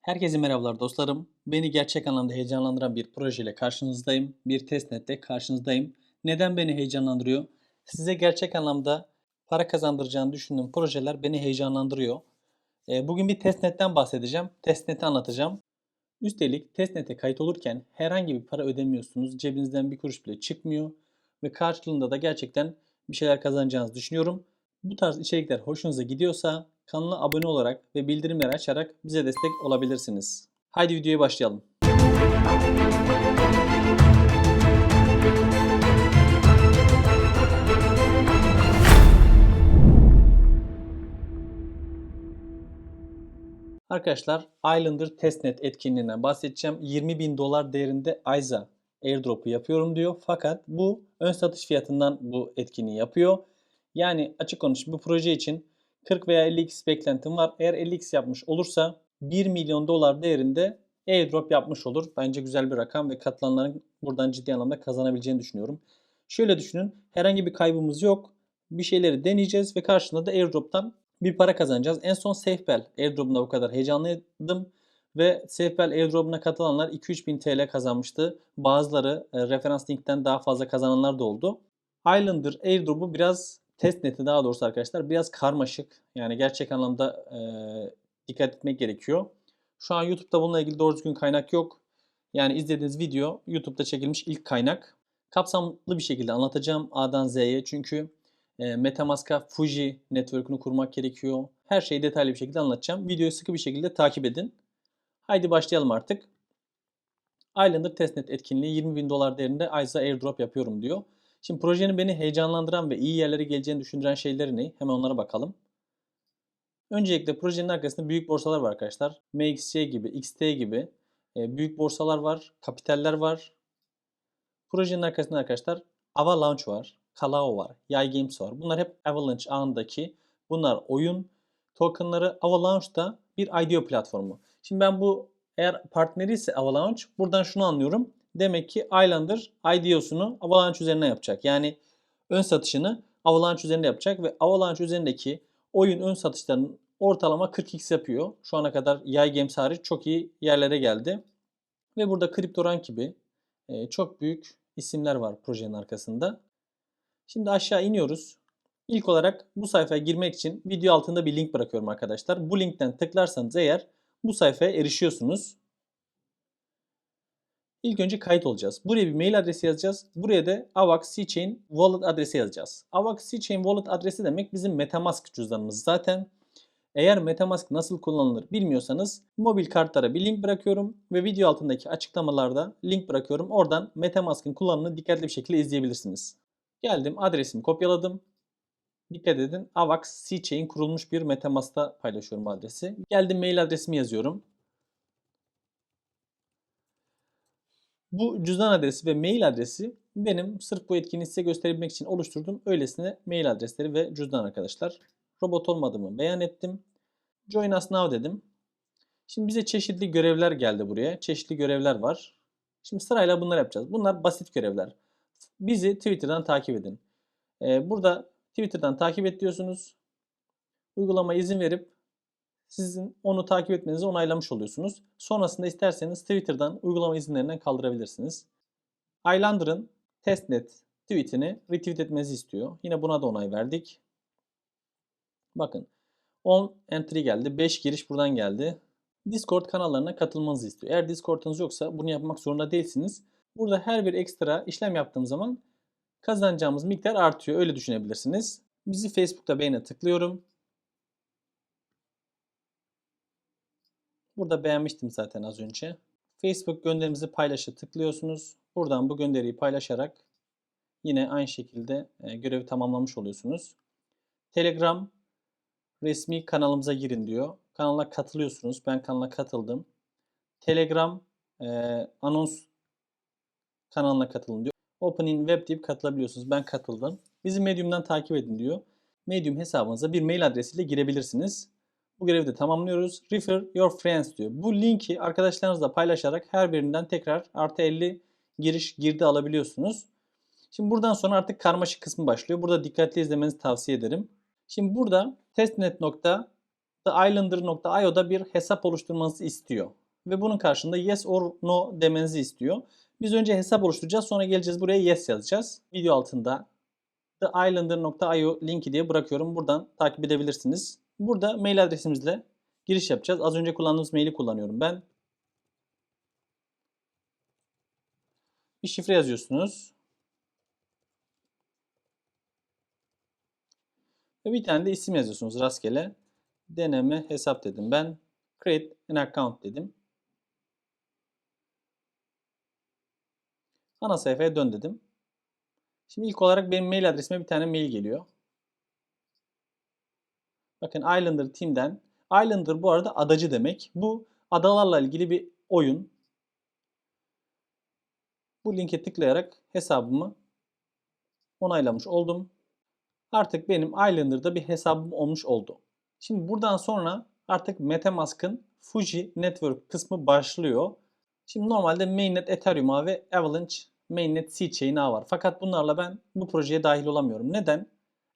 Herkese merhabalar dostlarım. Beni gerçek anlamda heyecanlandıran bir projeyle karşınızdayım. Bir testnetle karşınızdayım. Neden beni heyecanlandırıyor? Size gerçek anlamda para kazandıracağını düşündüğüm projeler beni heyecanlandırıyor. Ee, Bugün bir testnetten bahsedeceğim. Testneti anlatacağım. Üstelik testnete kayıt olurken herhangi bir para ödemiyorsunuz. Cebinizden bir kuruş bile çıkmıyor. Ve karşılığında da gerçekten bir şeyler kazanacağınızı düşünüyorum. Bu tarz içerikler hoşunuza gidiyorsa kanala abone olarak ve bildirimleri açarak bize destek olabilirsiniz. Haydi videoya başlayalım. Arkadaşlar Islander Testnet etkinliğinden bahsedeceğim. 20 bin dolar değerinde Ayza airdrop'u yapıyorum diyor. Fakat bu ön satış fiyatından bu etkinliği yapıyor. Yani açık konuşayım bu proje için 40 veya 50x beklentim var. Eğer 50x yapmış olursa 1 milyon dolar değerinde airdrop yapmış olur. Bence güzel bir rakam ve katılanların buradan ciddi anlamda kazanabileceğini düşünüyorum. Şöyle düşünün. Herhangi bir kaybımız yok. Bir şeyleri deneyeceğiz ve karşılığında da airdrop'tan bir para kazanacağız. En son SafeBell airdrop'unda bu kadar heyecanlıydım. Ve SafeBell airdrop'una katılanlar 2-3 bin TL kazanmıştı. Bazıları e, referans linkten daha fazla kazananlar da oldu. Islander airdrop'u biraz testneti daha doğrusu arkadaşlar biraz karmaşık. Yani gerçek anlamda e, dikkat etmek gerekiyor. Şu an YouTube'da bununla ilgili doğru düzgün kaynak yok. Yani izlediğiniz video YouTube'da çekilmiş ilk kaynak. Kapsamlı bir şekilde anlatacağım A'dan Z'ye çünkü e, Metamask'a Fuji network'ünü kurmak gerekiyor. Her şeyi detaylı bir şekilde anlatacağım. Videoyu sıkı bir şekilde takip edin. Haydi başlayalım artık. Islander Testnet etkinliği 20 bin dolar değerinde ISA airdrop yapıyorum diyor. Şimdi projenin beni heyecanlandıran ve iyi yerlere geleceğini düşündüren şeyleri ne? Hemen onlara bakalım. Öncelikle projenin arkasında büyük borsalar var arkadaşlar. MXC gibi, XT gibi e, büyük borsalar var, kapitaller var. Projenin arkasında arkadaşlar Avalanche var, Kalao var, Yay Games var. Bunlar hep Avalanche ağındaki bunlar oyun tokenları. Avalanche da bir IDO platformu. Şimdi ben bu eğer partneri ise Avalanche buradan şunu anlıyorum. Demek ki Islander IDO'sunu Avalanche üzerine yapacak. Yani ön satışını Avalanche üzerinde yapacak ve Avalanche üzerindeki oyun ön satışlarının ortalama 40x yapıyor. Şu ana kadar Yay Games hariç çok iyi yerlere geldi. Ve burada CryptoRank gibi e, çok büyük isimler var projenin arkasında. Şimdi aşağı iniyoruz. İlk olarak bu sayfaya girmek için video altında bir link bırakıyorum arkadaşlar. Bu linkten tıklarsanız eğer bu sayfaya erişiyorsunuz. İlk önce kayıt olacağız. Buraya bir mail adresi yazacağız. Buraya da AVAX C-Chain Wallet adresi yazacağız. AVAX C-Chain Wallet adresi demek bizim Metamask cüzdanımız zaten. Eğer Metamask nasıl kullanılır bilmiyorsanız mobil kartlara bir link bırakıyorum ve video altındaki açıklamalarda link bırakıyorum. Oradan Metamask'ın kullanımını dikkatli bir şekilde izleyebilirsiniz. Geldim adresimi kopyaladım. Dikkat edin AVAX C-Chain kurulmuş bir Metamask'ta paylaşıyorum adresi. Geldim mail adresimi yazıyorum. Bu cüzdan adresi ve mail adresi benim sırf bu etkinliği size gösterebilmek için oluşturduğum öylesine mail adresleri ve cüzdan arkadaşlar. Robot olmadığımı beyan ettim. Join us now dedim. Şimdi bize çeşitli görevler geldi buraya. Çeşitli görevler var. Şimdi sırayla bunları yapacağız. Bunlar basit görevler. Bizi Twitter'dan takip edin. Ee, burada Twitter'dan takip et diyorsunuz. Uygulama izin verip sizin onu takip etmenizi onaylamış oluyorsunuz. Sonrasında isterseniz Twitter'dan uygulama izinlerinden kaldırabilirsiniz. Islander'ın testnet tweetini retweet etmenizi istiyor. Yine buna da onay verdik. Bakın 10 entry geldi. 5 giriş buradan geldi. Discord kanallarına katılmanızı istiyor. Eğer Discord'unuz yoksa bunu yapmak zorunda değilsiniz. Burada her bir ekstra işlem yaptığım zaman kazanacağımız miktar artıyor. Öyle düşünebilirsiniz. Bizi Facebook'ta beğene tıklıyorum. Burada beğenmiştim zaten az önce. Facebook gönderimizi paylaşa tıklıyorsunuz. Buradan bu gönderiyi paylaşarak yine aynı şekilde e, görevi tamamlamış oluyorsunuz. Telegram resmi kanalımıza girin diyor. Kanala katılıyorsunuz. Ben kanala katıldım. Telegram e, anons kanalına katılın diyor. Opening Web deyip katılabiliyorsunuz. Ben katıldım. Bizi Medium'dan takip edin diyor. Medium hesabınıza bir mail adresiyle girebilirsiniz. Bu görevi de tamamlıyoruz. Refer your friends diyor. Bu linki arkadaşlarınızla paylaşarak her birinden tekrar artı 50 giriş girdi alabiliyorsunuz. Şimdi buradan sonra artık karmaşık kısmı başlıyor. Burada dikkatli izlemenizi tavsiye ederim. Şimdi burada testnet nokta theislander.io'da bir hesap oluşturmanızı istiyor. Ve bunun karşılığında yes or no demenizi istiyor. Biz önce hesap oluşturacağız sonra geleceğiz buraya yes yazacağız. Video altında theislander.io linki diye bırakıyorum. Buradan takip edebilirsiniz. Burada mail adresimizle giriş yapacağız. Az önce kullandığımız maili kullanıyorum ben. Bir şifre yazıyorsunuz. Ve bir tane de isim yazıyorsunuz rastgele. Deneme hesap dedim ben. Create an account dedim. Ana sayfaya dön dedim. Şimdi ilk olarak benim mail adresime bir tane mail geliyor. Bakın Islander Team'den. Islander bu arada adacı demek. Bu adalarla ilgili bir oyun. Bu linke tıklayarak hesabımı onaylamış oldum. Artık benim Islander'da bir hesabım olmuş oldu. Şimdi buradan sonra artık Metamask'ın Fuji Network kısmı başlıyor. Şimdi normalde Mainnet Ethereum ağı ve Avalanche Mainnet C-Chain ağı var. Fakat bunlarla ben bu projeye dahil olamıyorum. Neden?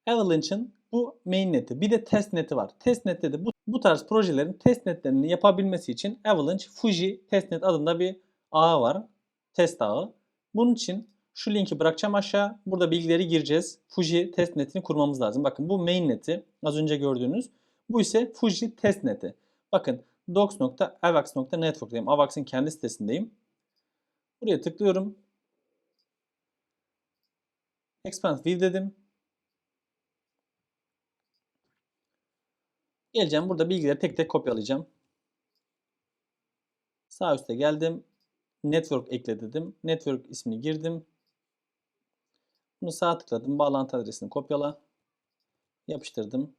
Avalanche'ın bu mainnet'i bir de testnet'i var. Testnet'te de bu, bu tarz projelerin testnetlerini yapabilmesi için Avalanche Fuji Testnet adında bir ağı var. Test ağı. Bunun için şu linki bırakacağım aşağı. Burada bilgileri gireceğiz. Fuji testnetini kurmamız lazım. Bakın bu mainnet'i az önce gördüğünüz. Bu ise Fuji testneti. Bakın docs.avax.network'tayım. Avax'ın kendi sitesindeyim. Buraya tıklıyorum. Expand View dedim. Geleceğim. Burada bilgileri tek tek kopyalayacağım. Sağ üstte geldim. Network ekle dedim. Network ismini girdim. Bunu sağ tıkladım. Bağlantı adresini kopyala. Yapıştırdım.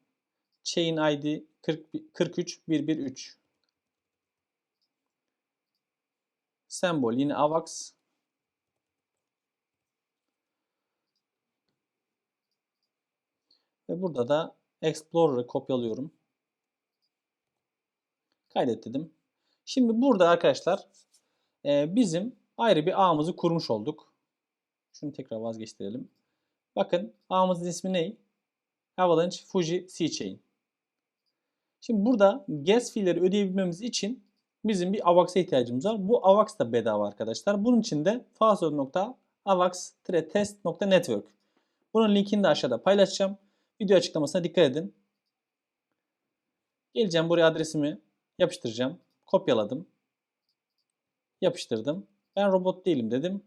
Chain ID 40, 43113. Sembol yine AVAX. Ve burada da Explorer'ı kopyalıyorum. Kaydet dedim. Şimdi burada arkadaşlar e, bizim ayrı bir ağımızı kurmuş olduk. Şunu tekrar vazgeçtirelim. Bakın ağımızın ismi ne? Avalanche Fuji C-Chain. Şimdi burada gas fee'leri ödeyebilmemiz için bizim bir AVAX'a ihtiyacımız var. Bu AVAX da bedava arkadaşlar. Bunun için de fastword.avax-test.network. Bunun linkini de aşağıda paylaşacağım. Video açıklamasına dikkat edin. Geleceğim buraya adresimi yapıştıracağım. Kopyaladım. Yapıştırdım. Ben robot değilim dedim.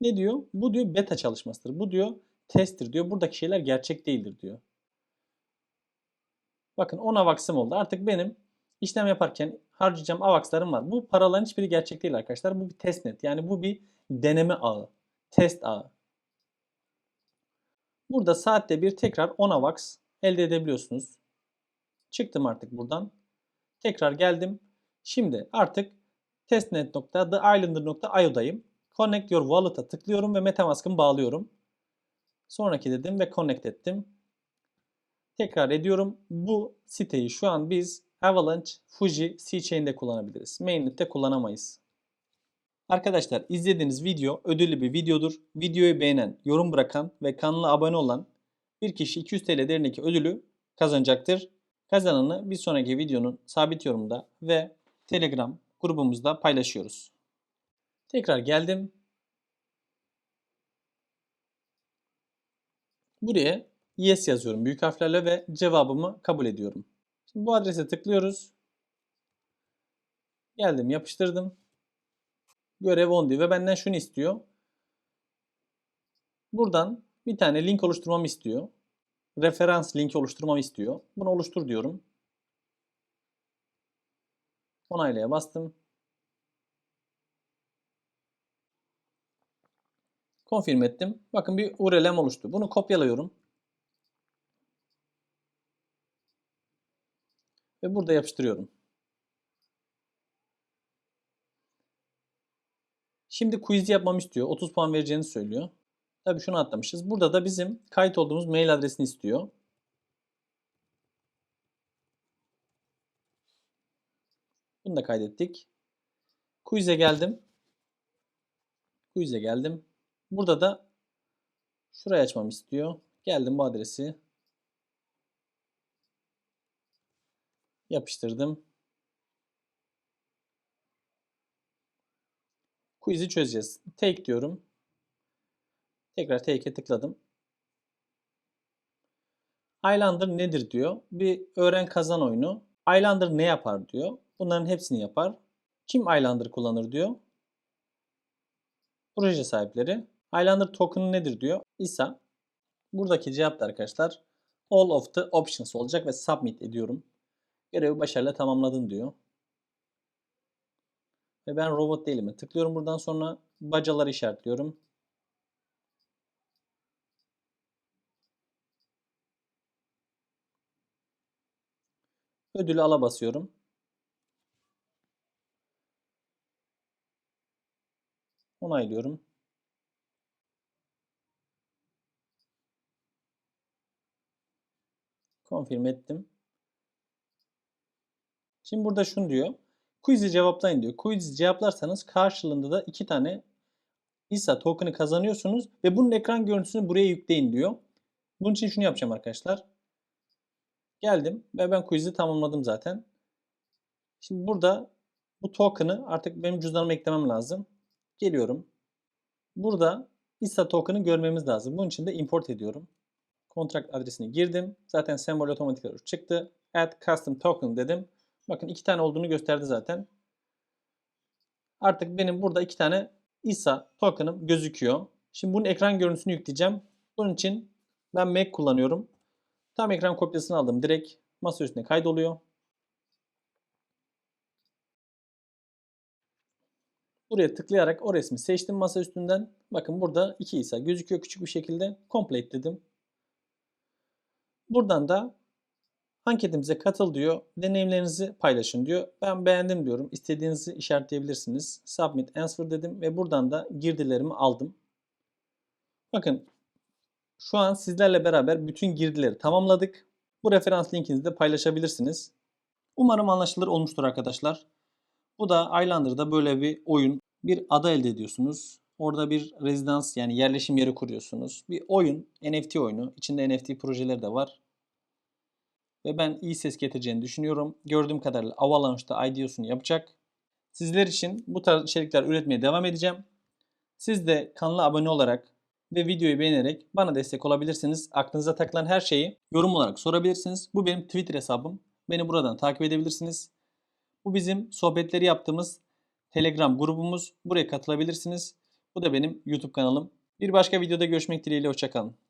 Ne diyor? Bu diyor beta çalışmasıdır. Bu diyor testtir diyor. Buradaki şeyler gerçek değildir diyor. Bakın 10 avax'ım oldu. Artık benim işlem yaparken harcayacağım avax'larım var. Bu paraların hiçbiri gerçek değil arkadaşlar. Bu bir testnet. Yani bu bir deneme ağı. Test ağı. Burada saatte bir tekrar 10 avax elde edebiliyorsunuz. Çıktım artık buradan. Tekrar geldim. Şimdi artık testnet.theislander.io'dayım. Connect your wallet'a tıklıyorum ve Metamask'ımı bağlıyorum. Sonraki dedim ve connect ettim. Tekrar ediyorum. Bu siteyi şu an biz Avalanche, Fuji, C-Chain'de kullanabiliriz. Mainnet'te kullanamayız. Arkadaşlar izlediğiniz video ödüllü bir videodur. Videoyu beğenen, yorum bırakan ve kanala abone olan bir kişi 200 TL değerindeki ödülü kazanacaktır. Kazananı bir sonraki videonun sabit yorumda ve Telegram grubumuzda paylaşıyoruz. Tekrar geldim. Buraya yes yazıyorum büyük harflerle ve cevabımı kabul ediyorum. Şimdi bu adrese tıklıyoruz. Geldim yapıştırdım. Görev on diyor ve benden şunu istiyor. Buradan bir tane link oluşturmamı istiyor. Referans linki oluşturmamı istiyor. Bunu oluştur diyorum. Onaylaya bastım. Konfirm ettim. Bakın bir URL'm oluştu. Bunu kopyalıyorum. Ve burada yapıştırıyorum. Şimdi quiz yapmamı istiyor. 30 puan vereceğini söylüyor. Tabii şunu atlamışız. Burada da bizim kayıt olduğumuz mail adresini istiyor. Bunu da kaydettik. Quiz'e geldim. Quiz'e geldim. Burada da şurayı açmamı istiyor. Geldim bu adresi. Yapıştırdım. Quiz'i çözeceğiz. Take diyorum. Tekrar take'e tıkladım. Highlander nedir diyor. Bir öğren kazan oyunu. Highlander ne yapar diyor. Bunların hepsini yapar. Kim Highlander kullanır diyor. Proje sahipleri. Highlander token nedir diyor. İsa. Buradaki cevap da arkadaşlar all of the options olacak ve submit ediyorum. Görevi başarıyla tamamladın diyor. Ve ben robot değilim. Tıklıyorum buradan sonra bacaları işaretliyorum. Ödülü ala basıyorum. Onaylıyorum. Confirm ettim. Şimdi burada şunu diyor. Quiz'i cevaplayın diyor. Quiz'i cevaplarsanız karşılığında da iki tane ISA token'ı kazanıyorsunuz ve bunun ekran görüntüsünü buraya yükleyin diyor. Bunun için şunu yapacağım arkadaşlar. Geldim ve ben quiz'i tamamladım zaten. Şimdi burada bu token'ı artık benim cüzdanıma eklemem lazım. Geliyorum. Burada ISA token'ı görmemiz lazım. Bunun için de import ediyorum. Kontrakt adresini girdim. Zaten sembol otomatik olarak çıktı. Add custom token dedim. Bakın iki tane olduğunu gösterdi zaten. Artık benim burada iki tane ISA token'ım gözüküyor. Şimdi bunun ekran görüntüsünü yükleyeceğim. Bunun için ben Mac kullanıyorum. Tam ekran kopyasını aldım. Direkt masa üstüne kaydoluyor. Buraya tıklayarak o resmi seçtim masa üstünden. Bakın burada iki ISA gözüküyor küçük bir şekilde. Complete dedim. Buradan da anketimize katıl diyor. Deneyimlerinizi paylaşın diyor. Ben beğendim diyorum. İstediğinizi işaretleyebilirsiniz. Submit answer dedim ve buradan da girdilerimi aldım. Bakın şu an sizlerle beraber bütün girdileri tamamladık. Bu referans linkinizi de paylaşabilirsiniz. Umarım anlaşılır olmuştur arkadaşlar. Bu da Islander'da böyle bir oyun. Bir ada elde ediyorsunuz. Orada bir rezidans yani yerleşim yeri kuruyorsunuz. Bir oyun, NFT oyunu. İçinde NFT projeleri de var. Ve ben iyi ses getireceğini düşünüyorum. Gördüğüm kadarıyla Avalanche'da IDO'sunu yapacak. Sizler için bu tarz içerikler üretmeye devam edeceğim. Siz de kanala abone olarak ve videoyu beğenerek bana destek olabilirsiniz. Aklınıza takılan her şeyi yorum olarak sorabilirsiniz. Bu benim Twitter hesabım. Beni buradan takip edebilirsiniz. Bu bizim sohbetleri yaptığımız Telegram grubumuz. Buraya katılabilirsiniz. Bu da benim YouTube kanalım. Bir başka videoda görüşmek dileğiyle. Hoşçakalın.